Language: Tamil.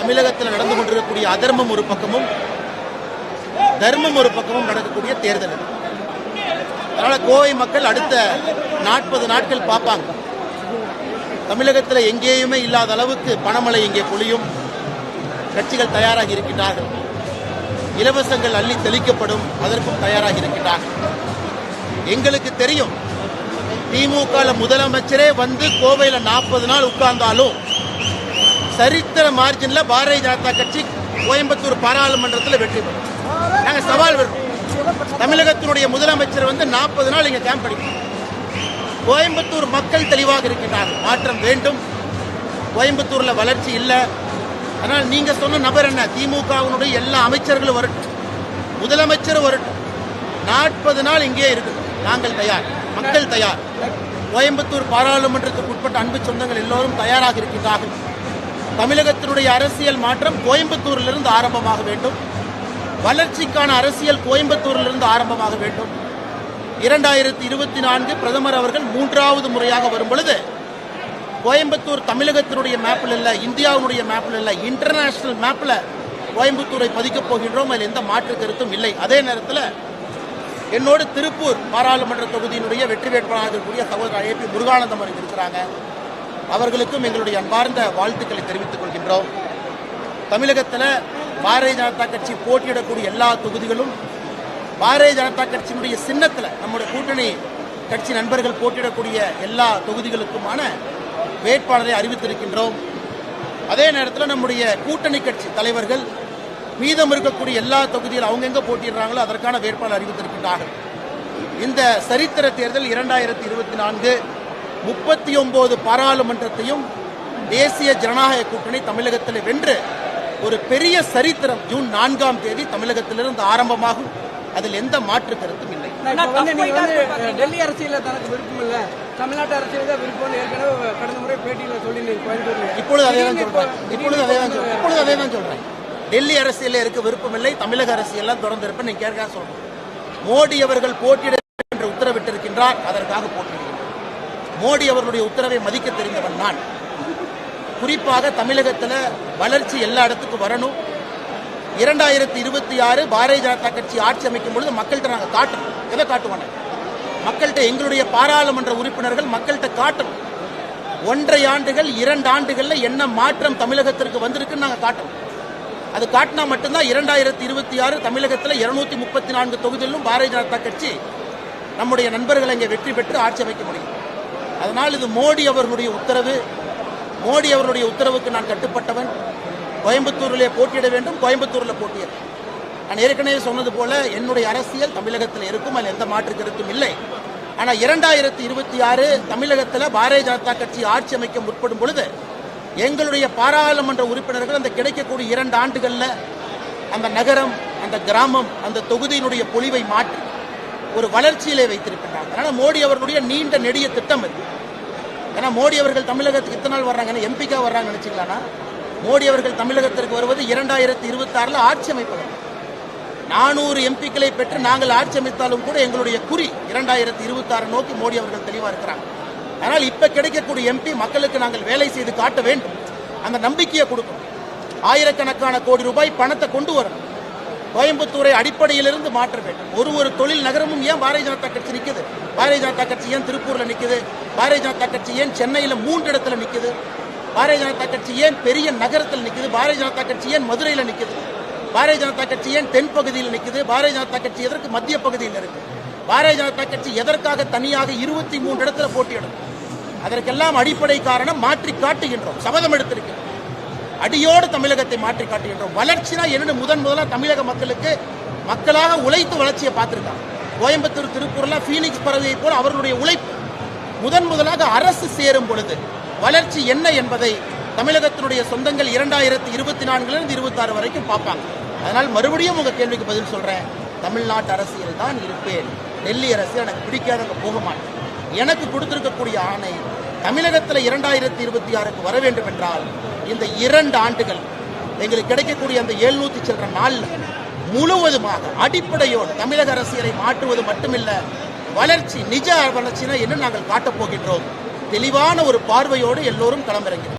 தமிழகத்தில் நடந்து கொண்டிருக்கக்கூடிய அதர்மம் ஒரு பக்கமும் தர்மம் ஒரு பக்கமும் நடக்கக்கூடிய தேர்தல் அதனால கோவை மக்கள் அடுத்த நாற்பது நாட்கள் பார்ப்பாங்க. தமிழகத்தில் எங்கேயுமே இல்லாத அளவுக்கு பணமழை இங்கே பொழியும். கட்சிகள் தயாராகி இருக்கின்றார்கள். இலவசங்கள் அள்ளி தெளிக்கப்படும். அதற்கும் தயாராகி இருக்கின்றார்கள். எங்களுக்கு தெரியும் திமுக முதலமைச்சரே வந்து கோவையில் நாற்பது நாள் உட்கார்ந்தாலும் சரித்திர மார்ஜின்ல பாரதிய ஜனதா கட்சி கோயம்புத்தூர் பாராளுமன்றத்தில் வெற்றி பெறும். நாங்க சவால் விடுறோம். தமிழகத்தினுடைய முதலமைச்சர் வந்து நாற்பது நாள் இங்க கேம்ப் அடிக்கணும். கோயம்புத்தூர் மக்கள் தெளிவாக இருக்கின்றார்கள் மாற்றம் வேண்டும். கோயம்புத்தூர்ல வளர்ச்சி இல்லை. அதனால் நீங்க சொன்ன நபர் என்ன? திமுகவினுடைய எல்லா அமைச்சர்களும் வரட்டும். முதலமைச்சர் வரட்டும். நாற்பது நாள் இங்கே இருக்கு நாங்கள் தயார். மக்கள் தயார். கோயம்புத்தூர் பாராளுமன்றத்துக்கு உட்பட்ட அன்பு சொந்தங்கள் எல்லோரும் தயாராக இருக்கின்றார்கள். தமிழகத்தினுடைய அரசியல் மாற்றம் கோயம்புத்தூரிலிருந்து ஆரம்பமாக வேண்டும். வளர்ச்சிக்கான அரசியல் கோயம்புத்தூரிலிருந்து ஆரம்பமாக வேண்டும். இரண்டாயிரத்தி இருபத்தி நான்கு பிரதமர் அவர்கள் மூன்றாவது முறையாக வரும் பொழுது கோயம்புத்தூர் தமிழகத்தினுடைய மேப்பில் இல்லை இந்தியாவுடைய மேப்பில் இல்லை இன்டர்நேஷனல் மேப்பில் கோயம்புத்தூரை பதிக்கப் போகின்றோம். அதில் எந்த மாற்று கருத்தும் இல்லை. அதே நேரத்தில் என்னோடு திருப்பூர் பாராளுமன்ற தொகுதியினுடைய வெற்றி வேட்பாளராக இருக்கக்கூடிய சகோதரர் ஏ பி முருகானந்தம் அவர்கள் இருக்கிறாங்க. அவர்களுக்கும் எங்களுடைய அன்பார்ந்த வாழ்த்துக்களை தெரிவித்துக் கொள்கின்றோம். தமிழகத்தில் பாரதிய ஜனதா கட்சி போட்டியிடக்கூடிய எல்லா தொகுதிகளும் பாரதிய ஜனதா கட்சியினுடைய சின்னத்தில் நம்முடைய கூட்டணி கட்சி நண்பர்கள் போட்டியிடக்கூடிய எல்லா தொகுதிகளுக்குமான வேட்பாளரை அறிவித்திருக்கின்றோம். அதே நேரத்தில் நம்முடைய கூட்டணி கட்சி தலைவர்கள் மீதம் இருக்கக்கூடிய எல்லா தொகுதியில் அவங்க எங்க போட்டியிடுறாங்களோ அதற்கான வேட்பாளர் அறிவித்திருக்கின்றார்கள். இந்த சரித்திர தேர்தல் இரண்டாயிரத்தி இருபத்தி நான்கு முப்பத்தி ஒன்பது பாராளுமன்றத்தையும் தேசிய ஜனநாயக கூட்டணி தமிழகத்தில் வென்று ஒரு பெரிய சரித்திரம் ஜூன் நான்காம் தேதி தமிழகத்திலிருந்து ஆரம்பமாகும். அதில் எந்த மாற்று கருத்தும் இல்லை. டெல்லி அரசியல தனக்கு விருப்பம் இல்ல. தமிழ்நாட்டு அரசியல் தான் விருப்பம் ஏற்கனவே கடந்த முறை பேட்டியில சொல்லியிருந்தீங்க கோயம்புத்தூர்ல. இப்பொழுது அதே தான் சொல்றேன். இப்ப- இப்பொழுது அதே தான் சொல்றேன். இப்பொழுது அதே தான் சொல்றேன். டெல்லி அரசியலில் இருக்க விருப்பமில்லை தமிழக அரசியல்லாம் தொடர்ந்து இருப்பேன் நீங்க கேட்க சொல்றேன். மோடி அவர்கள் போட்டியிட என்று உத்தரவிட்டிருக்கின்றார். அதற்காக போட்டியிடுகிறேன். மோடி அவர்களுடைய உத்தரவை மதிக்க தெரிந்தவன் நான். குறிப்பாக தமிழகத்தில் வளர்ச்சி எல்லா இடத்துக்கும் வரணும். இரண்டாயிரத்தி இருபத்தி ஆறு பாரதிய ஜனதா கட்சி ஆட்சி அமைக்கும் பொழுது மக்கள்கிட்ட நாங்கள் காட்டணும். எதை காட்டுவாங்க மக்கள்கிட்ட எங்களுடைய பாராளுமன்ற உறுப்பினர்கள் மக்கள்கிட்ட காட்டணும். ஒன்றை ஆண்டுகள் இரண்டு ஆண்டுகளில் என்ன மாற்றம் தமிழகத்திற்கு வந்திருக்குன்னு நாங்கள் காட்டணும். அது காட்டினா மட்டும்தான் இரண்டாயிரத்தி இருபத்தி ஆறு தமிழகத்தில் இருநூத்தி முப்பத்தி நான்கு தொகுதிகளிலும் பாரதிய ஜனதா கட்சி நம்முடைய நண்பர்களை இங்கே வெற்றி பெற்று ஆட்சி அமைக்க முடியும். அதனால் இது மோடி அவர்களுடைய உத்தரவு. மோடி அவர்களுடைய உத்தரவுக்கு நான் கட்டுப்பட்டவன். கோயம்புத்தூரிலே போட்டியிட வேண்டும் கோயம்புத்தூரில் போட்டியிட. நான் ஏற்கனவே சொன்னது போல என்னுடைய அரசியல் தமிழகத்தில் இருக்கும் அதில் எந்த மாற்று கருத்தும் இல்லை. ஆனால் இரண்டாயிரத்தி இருபத்தி ஆறு தமிழகத்தில் பாரதிய ஜனதா கட்சி ஆட்சி அமைக்க முற்படும் பொழுது எங்களுடைய பாராளுமன்ற உறுப்பினர்கள் அந்த கிடைக்கக்கூடிய இரண்டு ஆண்டுகளில் அந்த நகரம் அந்த கிராமம் அந்த தொகுதியினுடைய பொலிவை மாற்றி ஒரு வளர்ச்சியிலே வைத்திருக்கின்றாங்க அதனால் மோடி அவர்களுடைய நீண்ட நெடிய திட்டம் அது ஏன்னா மோடி அவர்கள் தமிழகத்துக்கு இத்தனை நாள் வர்றாங்கன்னு எம்பிக்கா வர்றாங்க நினைச்சிங்களான்னா மோடி அவர்கள் தமிழகத்திற்கு வருவது இரண்டாயிரத்தி இருபத்தாறில் ஆட்சி அமைப்பது நானூறு எம்பிக்களை பெற்று நாங்கள் ஆட்சி அமைத்தாலும் கூட எங்களுடைய குறி இரண்டாயிரத்தி இருபத்தாறு நோக்கி மோடி அவர்கள் தெளிவாக இருக்கிறாங்க. ஆனால் இப்போ கிடைக்கக்கூடிய எம்பி மக்களுக்கு நாங்கள் வேலை செய்து காட்ட வேண்டும். அந்த நம்பிக்கையை கொடுக்கணும். ஆயிரக்கணக்கான கோடி ரூபாய் பணத்தை கொண்டு வரணும். கோயம்புத்தூரை அடிப்படையிலிருந்து மாற்ற வேண்டும். ஒரு ஒரு தொழில் நகரமும் ஏன் பாரதிய ஜனதா கட்சி நிற்குது பாரதிய ஜனதா கட்சி ஏன் திருப்பூர்ல நிற்குது பாரதிய ஜனதா கட்சி ஏன் சென்னையில மூன்று இடத்துல நிற்குது பாரதிய ஜனதா கட்சி ஏன் பெரிய நகரத்தில் நிற்குது பாரதிய ஜனதா கட்சி ஏன் மதுரையில நிற்குது பாரதிய ஜனதா கட்சி ஏன் தென் பகுதியில் நிற்குது பாரதிய ஜனதா கட்சி எதற்கு மத்திய பகுதியில் இருக்கு? பாரதிய ஜனதா கட்சி எதற்காக தனியாக இருபத்தி மூன்று இடத்துல போட்டியிடும்? அதற்கெல்லாம் அடிப்படை காரணம் மாற்றி காட்டுகின்றோம். சபதம் எடுத்திருக்கிறோம். அடியோடு தமிழகத்தை மாற்றி காட்டுகின்றோம் வளர்ச்சினா என்னென்னு முதன் முதலாக தமிழக மக்களுக்கு மக்களாக உழைத்து வளர்ச்சியை பார்த்துருக்காங்க. கோயம்புத்தூர் திருப்பூர்ல ஃபீனிக்ஸ் பறவையை போல அவர்களுடைய உழைப்பு. முதன் முதலாக அரசு சேரும் பொழுது வளர்ச்சி என்ன என்பதை தமிழகத்தினுடைய சொந்தங்கள் இரண்டாயிரத்தி இருபத்தி நான்குலேருந்து இருபத்தாறு வரைக்கும் பார்ப்பாங்க. அதனால் மறுபடியும் உங்கள் கேள்விக்கு பதில் சொல்கிறேன் தமிழ்நாட்டு அரசியல் தான் இருப்பேன். டெல்லி அரசியல் எனக்கு பிடிக்காதவங்க போக மாட்டேன். எனக்கு கொடுத்துருக்கக்கூடிய ஆணை தமிழகத்தில் இரண்டாயிரத்தி இருபத்தி ஆறுக்கு வர வேண்டும் என்றால் இந்த இரண்டு ஆண்டுகள் எங்களுக்கு கிடைக்கக்கூடிய அந்த எழுநூத்தி சில்லற நாள் முழுவதுமாக அடிப்படையோடு தமிழக அரசியலை மாற்றுவது மட்டுமில்ல வளர்ச்சி நிஜ வளர்ச்சினா என்ன நாங்கள் காட்டப் போகின்றோம்? தெளிவான ஒரு பார்வையோடு எல்லோரும் களமிறங்கினோம்